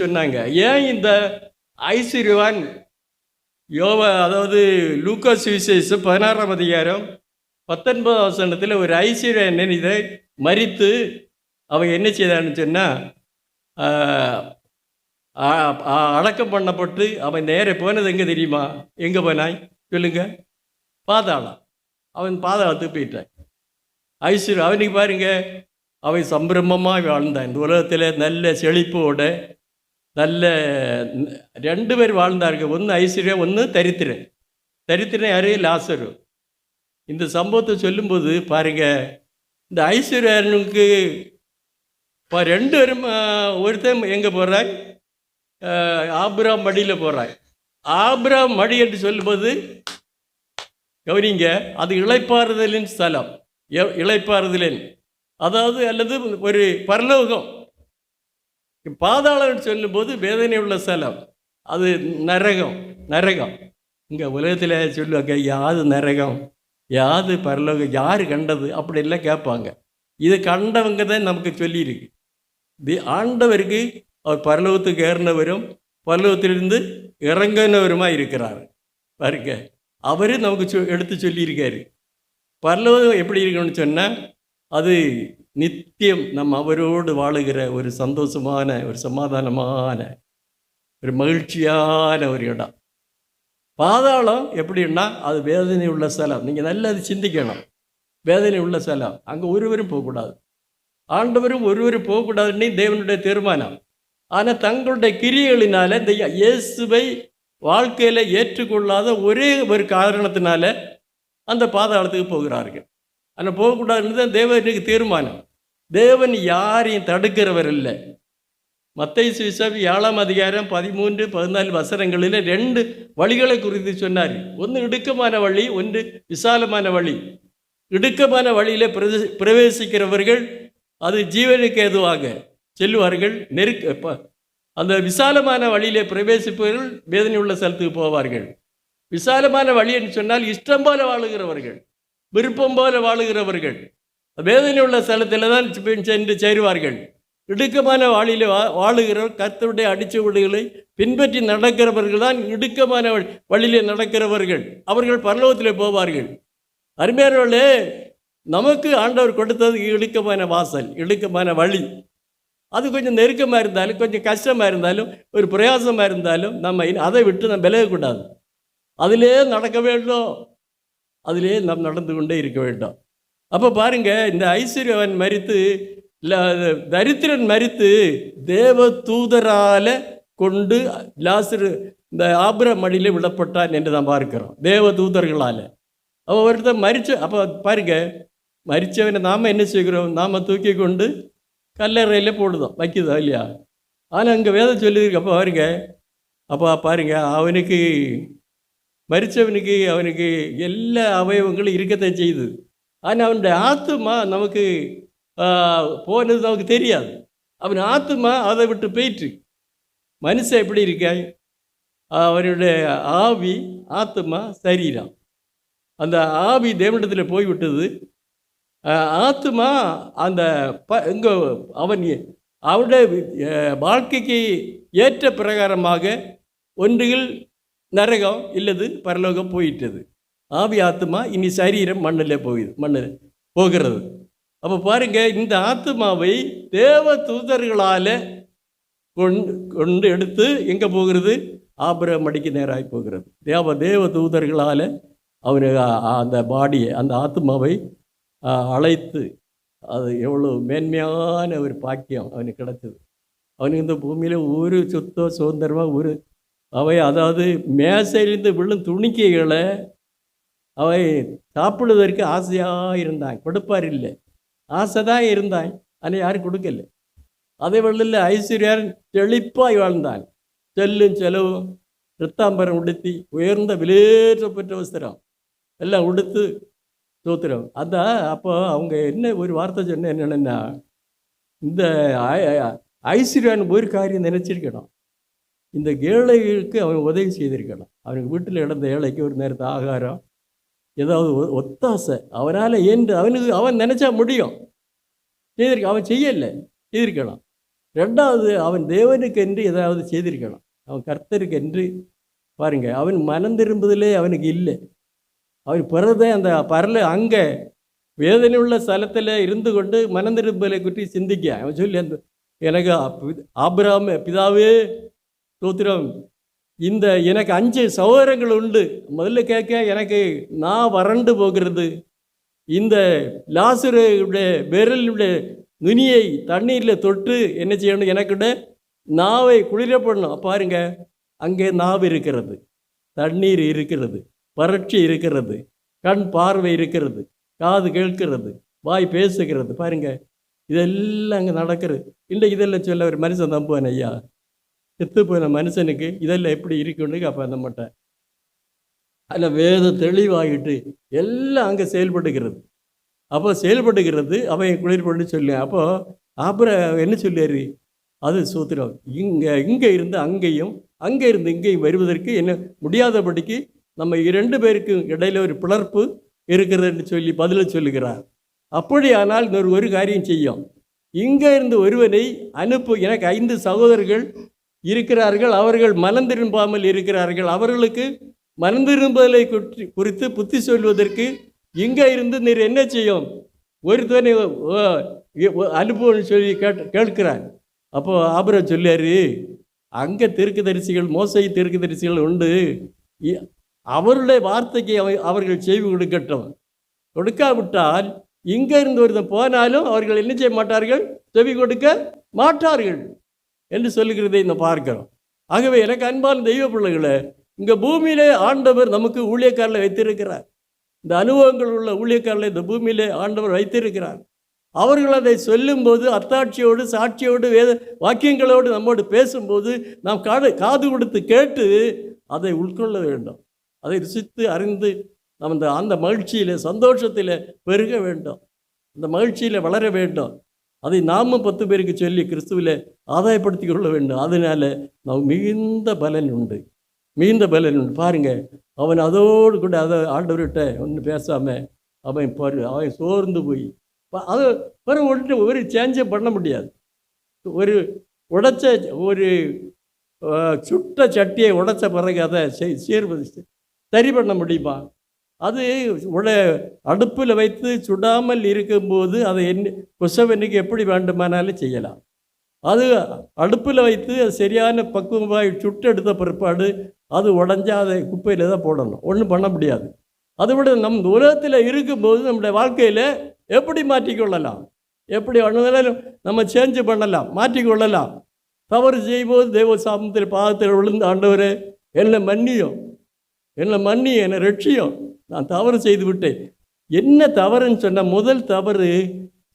சொன்னாங்க. ஏன் இந்த ஐஸ்வர்யவான் யோவ அதாவது லூக்காஸ் விசேஷ பதினாறாம் அதிகாரம் பத்தொன்பதாம் வசனத்தில் ஒரு ஐஸ்வர்யன் இதை மறித்து அவன் என்ன செய்தான்னு சொன்னால் அடக்கம் பண்ணப்பட்டு அவன் நேரே போனது எங்கே தெரியுமா? எங்கே போனாய்? சொல்லுங்க. பாதாளம். அவன் பாதாளத்துக்கு போயிட்டான். ஐஸ்வர்யம் அவனுக்கு பாருங்க அவன் சம்பிரமமாக வாழ்ந்தான். இந்த உலகத்தில் நல்ல செழிப்போட நல்ல ரெண்டு பேர் வாழ்ந்தார்கள். ஒன்று ஐஸ்வர்யம் ஒன்று தரித்திரன். தரித்திரன் யாரு? லாசரு. இந்த சம்பவத்தை சொல்லும்போது பாருங்க இந்த ஐஸ்வர்யனுக்கு இப்போ ரெண்டு பேரும் ஒருத்தன் எங்கே போகிறாய் ஆப்ரா மடியில் போகிறாய் ஆப்ரா மடி என்று சொல்லும்போது கவனிங்க அது இழைப்பாறுதலின் ஸ்தலம். எ- அதாவது அல்லது ஒரு பரலோகம். பாதாளம் சொல்லும்போது வேதனை உள்ள ஸ்தலம் அது நரகம் நரகம். இங்கே உலகத்தில் சொல்லுவாங்க யாது நரகம் யாது பரலோகம் யார் கண்டது? அப்படிலாம் கேட்பாங்க. இது கண்டவங்க தான் நமக்கு சொல்லியிருக்கு. தி ஆண்டவருக்கு அவர் பரலோகத்துக்கு ஏறினவரும் பரலோகத்திலிருந்து இறங்கினவருமா இருக்கிறார். பாருங்க அவரு நமக்கு சொ எடுத்து சொல்லியிருக்காரு. பரலோகம் எப்படி இருக்கணும்னு சொன்னால் அது நித்தியம் நம் அவரோடு வாழுகிற ஒரு சந்தோஷமான ஒரு சமாதானமான ஒரு மகிழ்ச்சியான ஒரு இடம். பாதாளம் எப்படின்னா அது வேதனை உள்ள ஸ்தலம் நீங்கள் நல்லா அது சிந்திக்கணும். வேதனை உள்ள ஸ்தலம் அங்கே ஒருவரும் போகக்கூடாது. ஆண்டவரும் ஒருவரும் போகக்கூடாதுன்னு தேவனுடைய தீர்மானம். ஆனால் தங்களுடைய கிரியைகளினால இந்த இயேசுவை வாழ்க்கையில் ஏற்றுக்கொள்ளாத ஒரே ஒரு காரணத்தினால அந்த பாதாளத்துக்கு போகிறார்கள். ஆனால் போகக்கூடாதுன்னு தான் தேவனுக்கு தீர்மானம். தேவன் யாரையும் தடுக்கிறவர் இல்லை மத்திய சுவிசாபி ஏழாம் அதிகாரம் பதிமூன்று பதினாலு வசனங்களில் ரெண்டு வழிகளை குறித்து சொன்னார். ஒன்று இடுக்கமான வழி ஒன்று விசாலமான வழி. இடுக்கமான வழியில் பிரவே பிரவேசிக்கிறவர்கள் அது ஜீவனுக்கு ஏதுவாக செல்வார்கள் நெருக்க அந்த விசாலமான வழியிலே பிரவேசிப்பவர்கள் வேதனை உள்ள ஸ்தலத்துக்கு போவார்கள். விசாலமான வழி என்று சொன்னால் இஷ்டம் போல வாழுகிறவர்கள். விருப்பம் போல வாழுகிறவர்கள். வேதனை உள்ள ஸ்தலத்தில் தான் செ- சென்று சேருவார்கள். இடுக்கமான வாழிலே வா வாழுகிறவர் கர்த்தருடைய அடிச்சுவடுகளை பின்பற்றி நடக்கிறவர்கள் தான் இடுக்கமான வழி- வழியிலே நடக்கிறவர்கள். அவர்கள் பரலோகத்தில் போவார்கள். அருமையானவர்களே நமக்கு ஆண்டவர் கொடுத்தது இடுக்கமான வாசல் இடுக்கமான வழி. அது கொஞ்சம் நெருக்கமாக இருந்தாலும் கொஞ்சம் கஷ்டமாக இருந்தாலும் ஒரு பிரயாசமாக இருந்தாலும் நம்ம அதை விட்டு நம்ம விலகக்கூடாது. அதிலே நடக்க வேண்டும். அதிலே நாம் நடந்து கொண்டே இருக்க வேண்டும். அப்போ பாருங்கள் இந்த ஐஸ்வர்யவன் மறித்து இல்லை தரித்திரன் மறித்து தேவ தூதரால் கொண்டு லாசரு இந்த ஆபிர மடியில் விடப்பட்டான் என்று தான் பார்க்கிறோம் தேவ தூதர்களால். அவன் ஒருத்தர் மரிச்ச அப்போ பாருங்க மறித்தவனை நாம் என்ன செய்கிறோம்? நாம் தூக்கி கொண்டு கல்லறையில் போடுதோம் வைக்குதோ இல்லையா? ஆனால் அங்கே வேதம் சொல்லியிருக்கு அப்போ பாருங்க அப்போ பாருங்க அவனுக்கு மறித்தவனுக்கு அவனுக்கு எல்லா அவயவங்களும் இருக்கத்தான் செய்யுது ஆனால் அவனுடைய ஆத்துமா நமக்கு போனது நமக்கு தெரியாது. அவன் ஆத்துமா அதை விட்டு போயிட்டு மனுஷன் எப்படி இருக்கான் அவனுடைய ஆவி ஆத்துமா சரீரம் அந்த ஆவி தேவனிடத்தில் போய்விட்டது ஆஹ் ஆத்துமா அந்த ப இங்கே அவன் அவனுடைய வாழ்க்கைக்கு ஏற்ற பிரகாரமாக ஒன்றில் நரகம் இல்லது பரலோகம் போயிட்டது. ஆவி ஆத்துமா இனி சரீரம் மண்ணில் போகுது மண்ணில் போகிறது. அப்போ பாருங்க இந்த ஆத்மாவை தேவ தூதர்களால் கொண்டு கொண்டு எடுத்து எங்கே போகிறது? ஆபரம் மடிக்கு நேராகி போகிறது. தேவ தேவ தூதர்களால் அவர் அந்த பாடியை அந்த ஆத்மாவை அழைத்து அது எவ்வளோ மேன்மையான ஒரு பாக்கியம் அவனுக்கு கிடைச்சது அவனுக்கு இந்த பூமியில் ஒரு சொத்தோ சுதந்திரமாக ஒரு அவை அதாவது மேசையிலிருந்து விழும் துணிக்கைகளை அவை சாப்பிடுவதற்கு ஆசையாக இருந்தாங்க கொடுப்பார் இல்லை. ஆசை தான் இருந்தாங்க ஆனால் யாரும் கொடுக்கல. அதே வெள்ளில் ஐஸ்வர்யார் செழிப்பாய் வாழ்ந்தான் செல்லும் செலவும் ரத்தாம்பரம் உடுத்தி உயர்ந்த விலேற்ற பெற்ற வஸ்திரம். எல்லாம் உடுத்து தோத்துறோம் அதான் அப்போ அவங்க என்ன ஒரு வார்த்தை சொன்ன என்னென்னா இந்த ஐ- ஐஸ்வர்யான் ஒரு காரியம் நினச்சிருக்கணும். இந்த ஏழைகளுக்கு அவன் உதவி செய்திருக்கணும். அவனுக்கு வீட்டில் இழந்த ஏழைக்கு ஒரு நேரத்தை ஆகாரம் ஏதாவது ஒத்தாசை. அவனால் என்று அவனுக்கு அவன் நினச்சா முடியும். செய்திருக்க அவன் செய்யலை செய்திருக்கலாம். ரெண்டாவது அவன் தேவனுக்கு என்று ஏதாவது செய்திருக்கலாம். அவன் கர்த்தருக்கு என்று பாருங்க அவன் மனம் திரும்புதலே அவனுக்கு இல்லை. அவன் பிறந்தே அந்த பரல அங்கே வேதனை உள்ள ஸ்தலத்தில் இருந்து கொண்டு மனம் திரும்பலை குற்றி சிந்திக்க. அவன் சொல்லி அந்த எனக்கு அப்ப- பிதாவே ஸ்தோத்திரம். இந்த எனக்கு அஞ்சு சகோதரங்கள் உண்டு. முதல்ல கேட்க எனக்கு நான் வறண்டு போகிறது. இந்த லாசுருடைய விரலுடைய நுனியை தண்ணீரில் தொட்டு என்ன செய்யணும்? எனக்குட நாவை குளிரப்படணும் பாருங்க அங்கே நாவு இருக்கிறது. தண்ணீர் இருக்கிறது. வறட்சி இருக்கிறது. கண் பார்வை இருக்கிறது. காது கேட்கிறது. வாய் பேசுகிறது. பாருங்க இதெல்லாம் அங்கே நடக்கிறது இல்லை இதெல்லாம் சொல்ல ஒரு மனுஷன் நம்புவான் ஐயா. செத்து போன மனுஷனுக்கு இதெல்லாம் எப்படி இருக்குன்னு அப்போ அந்த மாட்டேன். அதில் வேதம் தெளிவாகிட்டு எல்லாம் அங்கே செயல்பட்டுக்கிறது. அப்போ செயல்பட்டுக்கிறது அவன் குளிர்பட்டு சொல்லு அப்போ அப்புறம் என்ன சொல்லியாரு அது சூத்திரம். இங்கே இங்கே இருந்து அங்கேயும் அங்கே இருந்து இங்கேயும் வருவதற்கு என்ன முடியாதபடிக்கு நம்ம இரண்டு பேருக்கும் இடையில ஒரு பிளர்ப்பு இருக்கிறதுன்னு சொல்லி பதில சொல்லுகிறார். அப்படியானால் இன்னொரு ஒரு காரியம் செய்யும். இங்கே இருந்து ஒருவனை அனுப்பு எனக்கு ஐந்து சகோதரர்கள் இருக்கிறார்கள் அவர்கள் மனம் திரும்பாமல் இருக்கிறார்கள். அவர்களுக்கு மனம் திரும்புதலை குறித்து புத்தி சொல்வதற்கு இங்கே இருந்து நீர் என்ன செய்யும்? ஒருத்தனை அனுப்புன்னு சொல்லி கேட் கேட்கிறார். அப்போ ஆபரம் சொல்லியாரு அங்கே தீர்க்கதரிசிகள் மோசை தீர்க்கதரிசிகள் உண்டு. இ- அவருடைய வார்த்தைக்கு அவர்கள் செய்வி கொடுக்கட்டும். கொடுக்காவிட்டால் இங்கே இருந்து ஒருத்தன் போனாலும் அவர்கள் என்ன செய்ய மாட்டார்கள்? செவி கொடுக்க மாட்டார்கள். என்று சொல்லுகிறதை இந்த பார்க்கிறோம். ஆகவே எனக்கு அன்பான தெய்வ பிள்ளைகளே இங்கே பூமியிலே ஆண்டவர் நமக்கு ஊழியக்காரில் வைத்திருக்கிறார். இந்த அனுபவங்கள் உள்ள ஊழியக்காரில் இந்த பூமியிலே ஆண்டவர் வைத்திருக்கிறார். அவர்கள் அதை சொல்லும்போது அத்தாட்சியோடு சாட்சியோடு வேத வாக்கியங்களோடு நம்மோடு பேசும்போது நாம் காது காது கொடுத்து கேட்டு அதை உட்கொள்ள வேண்டும். அதை ருசித்து அறிந்து நம் அந்த அந்த மகிழ்ச்சியில் சந்தோஷத்தில் பெருக வேண்டும். அந்த மகிழ்ச்சியில் வளர வேண்டும். அதை நாமும் பத்து பேருக்கு சொல்லி கிறிஸ்துவில் ஆதாயப்படுத்தி கொள்ள வேண்டும். அதனால் நாம் மிகுந்த பலன் உண்டு. மிகுந்த பலன் உண்டு. பாருங்கள் அவன் அதோடு கூட அதை ஆண்டவர்கிட்ட ஒன்று பேசாமல் அவன் பரு அவன் சோர்ந்து போய் அது பிறகு ஒன்று ஒரு சேஞ்சே பண்ண முடியாது. ஒரு உடைச்ச ஒரு சுட்ட சட்டியை உடைச்ச பிறகு அதை செய்- சீர்வது சரி பண்ண முடியுமா? அது உள்ள அடுப்பில் வைத்து சுடாமல் இருக்கும்போது அதை என் கொசவனுக்கு எப்படி வேண்டுமானாலும் செய்யலாம். அது அடுப்பில் வைத்து அது சரியான பக்குவமாக சுட்டெடுத்த பிற்பாடு அது உடஞ்சா அதை குப்பையில் தான் போடணும். ஒன்றும் பண்ண முடியாது. அதை விட நம் உலகத்தில் இருக்கும்போது நம்முடைய வாழ்க்கையில் எப்படி மாற்றிக்கொள்ளலாம்? எப்படி வேணுமானாலும் நம்ம சேஞ்ச் பண்ணலாம் மாற்றிக்கொள்ளலாம். தவறு செய்யும்போது தெய்வ சாமத்தில் பாதத்தில் விழுந்து ஆண்டவர் என்னை மன்னியும். என்னை மன்னி என்னை ரட்சியும். நான் தவறு செய்து விட்டேன். என்ன தவறுன்னு சொன்ன முதல் தவறு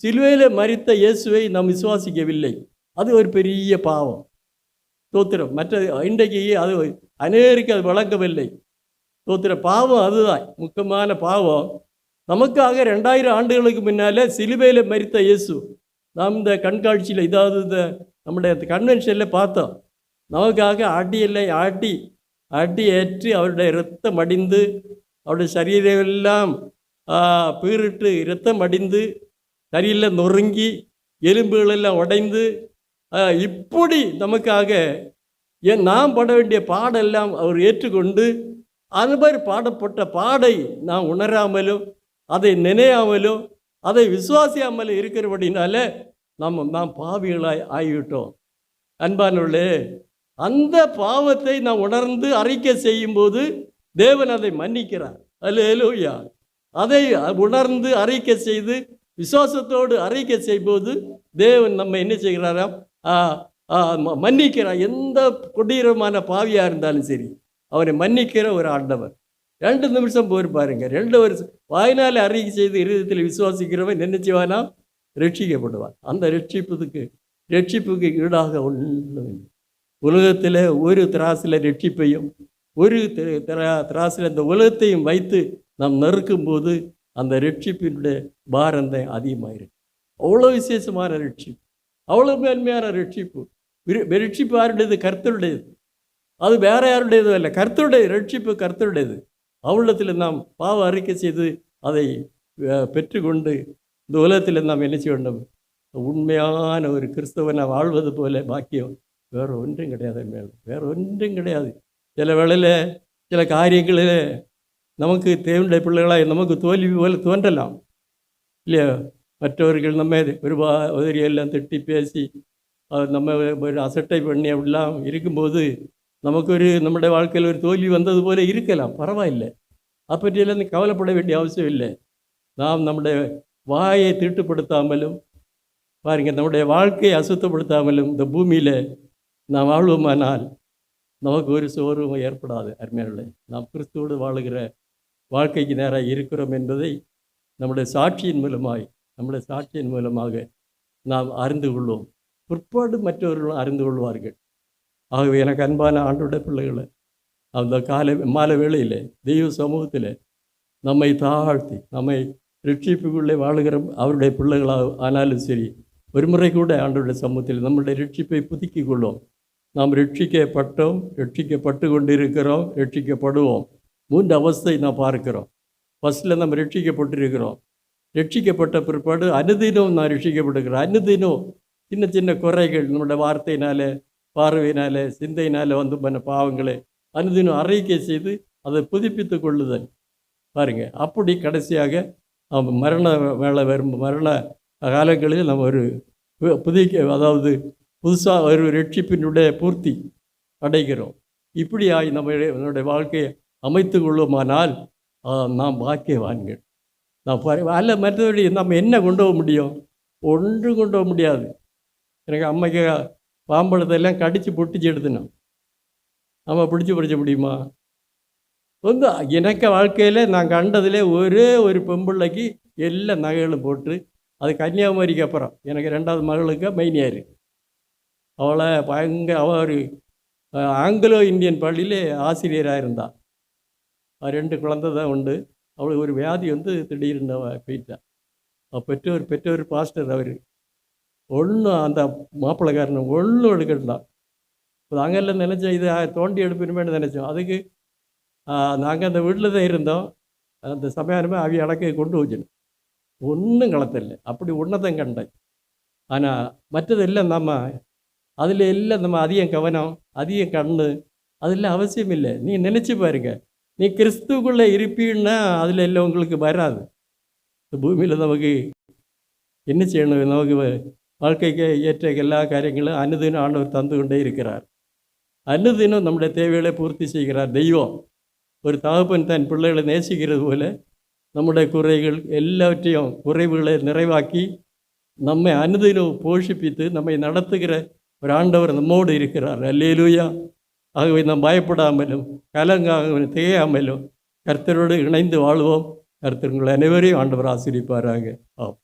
சிலுவையில் மறித்த இயேசுவை நாம் விசுவாசிக்கவில்லை. அது ஒரு பெரிய பாவம். தோத்திரம். மற்ற இன்றைக்கு அது அநேருக்கு அது வழங்கவில்லை. தோத்திர பாவம் அதுதான். முக்கியமான பாவம். நமக்காக ரெண்டாயிரம் ஆண்டுகளுக்கு முன்னால் சிலுவையில் மறித்த இயேசு. நாம் இந்த கண்காட்சியில் இதாவது இந்த நம்முடைய கன்வென்ஷனில் பார்த்தோம். நமக்காக அடியெல்லாம் ஆட்டி அடி ஏற்றி அவருடைய இரத்தம் அடிந்து அவருடைய சரீரமெல்லாம் ஆ, பீறிட்டு இரத்தம் அடிந்து சரியில் நொறுங்கி எலும்புகளெல்லாம் உடைந்து இப்படி நமக்காக ஏன் நாம் பட வேண்டிய பாடெல்லாம் அவர் ஏற்றுக்கொண்டு அது மாதிரி பாடப்பட்ட பாடை நாம் உணராமலும் அதை நினையாமலும் அதை விசுவாசியாமலும் இருக்கிறபடினால நம்ம நாம் பாவிகளாய் ஆகிவிட்டோம். அன்பானுள்ளே அந்த பாவத்தை நாம் உணர்ந்து அறிக்கை செய்யும்போது தேவன் அதை மன்னிக்கிறார். அல்லேலூயா. அதை உணர்ந்து அறிக்கை செய்து விசுவாசத்தோடு அறிக்கை செய்யும்போது தேவன் நம்ம என்ன செய்கிறாராம்? ஆ, ஆ, ம- மன்னிக்கிறார். எந்த கொடீரமான பாவியாக இருந்தாலும் சரி அவரை மன்னிக்கிற ஒரு ஆண்டவர். ரெண்டு நிமிஷம் போய் பாருங்க. ரெண்டு வருஷம் வாய்னால அறிக்கை செய்து இருதயத்தில் விசுவாசிக்கிறவன் என்ன செய்வானா? ரட்சிக்கப்படுவான். அந்த ரட்சிப்பதுக்கு ரட்சிப்புக்கு ஈடாக ஒன்றும் உலகத்தில் ஒரு திராசில் ரட்சிப்பையும் ஒரு திராசில் இந்த உலகத்தையும் வைத்து நாம் நறுக்கும்போது அந்த ரட்சிப்பினுடைய பாரந்த அதிகமாயிருக்கு. அவ்வளோ விசேஷமான ரட்சிப்பு. அவ்வளோ மேன்மையான ரட்சிப்பு. ரட்சிப்பு யாருடையது? கர்த்தருடையது. அது வேற யாருடையது அல்ல கர்த்தருடைய ரட்சிப்பு கர்த்தருடையது. அவ்வளத்தில் நாம் பாவ அறிக்கை செய்து அதை பெற்றுக்கொண்டு இந்த உலகத்தில் நாம் என்ன செய்ய வேண்டும்? உண்மையான ஒரு கிறிஸ்தவனை வாழ்வது போல பாக்கியம் வேறு ஒன்றும் கிடையாது மேலும் வேறு ஒன்றும் கிடையாது. சில வேளையில் சில காரியங்களில் நமக்கு தேவனுடைய பிள்ளைகளாக நமக்கு தோல்வி போல தோன்றலாம் இல்லையா மற்றவர்கள் நம்ம ஒரு வா- உதறியெல்லாம் திட்டி பேசி அது நம்ம ஒரு அசட்டை பண்ணி அப்படிலாம் இருக்கும்போது நமக்கு ஒரு நம்முடைய வாழ்க்கையில் ஒரு தோல்வி வந்தது போல இருக்கலாம் பரவாயில்லை அப்பற்றியெல்லாம் நீ கவலைப்பட வேண்டிய அவசியம் இல்லை நாம் நம்முடைய வாயை தீட்டுப்படுத்தாமலும் பாருங்கள் நம்முடைய வாழ்க்கையை அசுத்தப்படுத்தாமலும் இந்த பூமியில் நாம் வாழ்வோமானால் நமக்கு ஒரு சோர்வு ஏற்படாது அருமையாளே நாம் கிறிஸ்துவோடு வாழுகிற வாழ்க்கைக்கு நேராக இருக்கிறோம் என்பதை நம்முடைய சாட்சியின் மூலமாய் நம்முடைய சாட்சியின் மூலமாக நாம் அறிந்து கொள்வோம். பிற்பாடு மற்றவர்களும் அறிந்து கொள்வார்கள். ஆகவே எனக்கு அன்பான ஆண்டோட பிள்ளைகளை அந்த காலை மாலை வேளையில் தெய்வ சமூகத்தில் நம்மை தாழ்த்தி நம்மை ரட்சிப்புக்குள்ளே வாழுகிற அவருடைய பிள்ளைகளாக ஆனாலும் சரி ஒரு முறை கூட ஆண்டோடைய சமூகத்தில் நம்முடைய ரட்சிப்பை புதுக்கிக் கொள்வோம். நாம் ரட்சிக்கப்பட்டோம் ரட்சிக்கப்பட்டு கொண்டிருக்கிறோம் ரட்சிக்கப்படுவோம். மூன்று அவஸ்தை நாம் பார்க்கிறோம். ஃபஸ்ட்டில் நம்ம ரட்சிக்கப்பட்டிருக்கிறோம். ரட்சிக்கப்பட்ட பிற்பாடு அனுதினம் நான் ரட்சிக்கப்படுகிறேன் அனுதினம் சின்ன சின்ன குறைகள் நம்மளோட வார்த்தையினால பார்வையினால சிந்தையினால வந்து பண்ண பாவங்களை அனுதினம் அறிக்கை செய்து அதை புதுப்பித்து கொள்ளுதல். பாருங்கள் அப்படி கடைசியாக மரண வேலை வரும் மரண காலங்களில் நம்ம ஒரு புதிக்க அதாவது புதுசாக ஒரு ரட்சிப்பினுடைய பூர்த்தி அடைகிறோம். இப்படியாய் நம்முடைய நம்முடைய வாழ்க்கையை அமைத்து கொள்வோமானால் நாம் பாக்கியவான்கள். நான் அல்ல மற்றபடி நம்ம என்ன கொண்டு போக முடியும்? ஒன்று கொண்டு போக முடியாது. எனக்கு அம்மைக்கு பாம்பழத்தெல்லாம் கடித்து பொட்டிச்சு எடுத்துனோம். நம்ம பிடிச்சி பிடிச்ச முடியுமா? வந்து எனக்கு வாழ்க்கையில் நான் கண்டதில் ஒரே ஒரு பெம்பிள்ளைக்கு எல்லா நகைகளும் போட்டு அது கன்னியாகுமரிக்கு அப்புறம் எனக்கு ரெண்டாவது மகளுக்கு மைனியார் அவளை பயங்கர அவள் ஒரு ஆங்கிலோ இந்தியன் பள்ளியில் ஆசிரியராக இருந்தாள் ரெண்டு குழந்தை தான் உண்டு. அவளுக்கு ஒரு வியாதி வந்து திடீர்னு அவ போயிட்டா. அவள் பெற்றோர் பெற்றோர் பாஸ்டர் அவர். ஒன்றும் அந்த மாப்பிள்ளைக்காரன் ஒன்றும் எடுக்கட்டான் இப்போ நாங்கெல்லாம் நினச்சோம் இதை தோண்டி எடுப்பினுமேனு நினச்சோம். அதுக்கு நாங்கள் அந்த வீட்டில் தான் இருந்தோம். அந்த சமயமே அவி அடக்க கொண்டு வச்சிடும் ஒன்றும் கலத்தில்லை. அப்படி உன்னதம் கண்டேன். ஆனால் மற்றதெல்லாம் நம்ம அதில் எல்லாம் நம்ம அதிகம் கவனம் அதிகம் கண்ணு அதெல்லாம் அவசியம் இல்லை. நீ நினச்சி பாருங்க. நீ கிறிஸ்துக்குள்ளே இருப்பீன்னா அதில் எல்லாம் உங்களுக்கு வராது. இந்த பூமியில் நமக்கு என்ன செய்யணும்? நமக்கு வாழ்க்கைக்கு ஏற்ற எல்லா காரியங்களும் அனுதினம் ஆண்டவர் தந்து கொண்டே இருக்கிறார். அனுதினம் நம்முடைய தேவைகளை பூர்த்தி செய்கிறார். தெய்வம் ஒரு தகப்பன் தன் பிள்ளைகளை நேசிக்கிறது போல நம்முடைய குறைகள் எல்லாவற்றையும் குறைவுகளை நிறைவாக்கி நம்மை அனுதினம் போஷிப்பித்து நம்மை நடத்துகிற ஒரு ஆண்டவர் நம்மோடு இருக்கிறார். அல்லேலூயா. ஆகவே நாம் பயப்படாமலும் கலங்காமலும் திகையாமலும் கர்த்தரோடு இணைந்து வாழ்வோம். கர்த்தர் உங்கள் அனைவரையும் ஆண்டவர் ஆசிரிப்பாராக ஆம்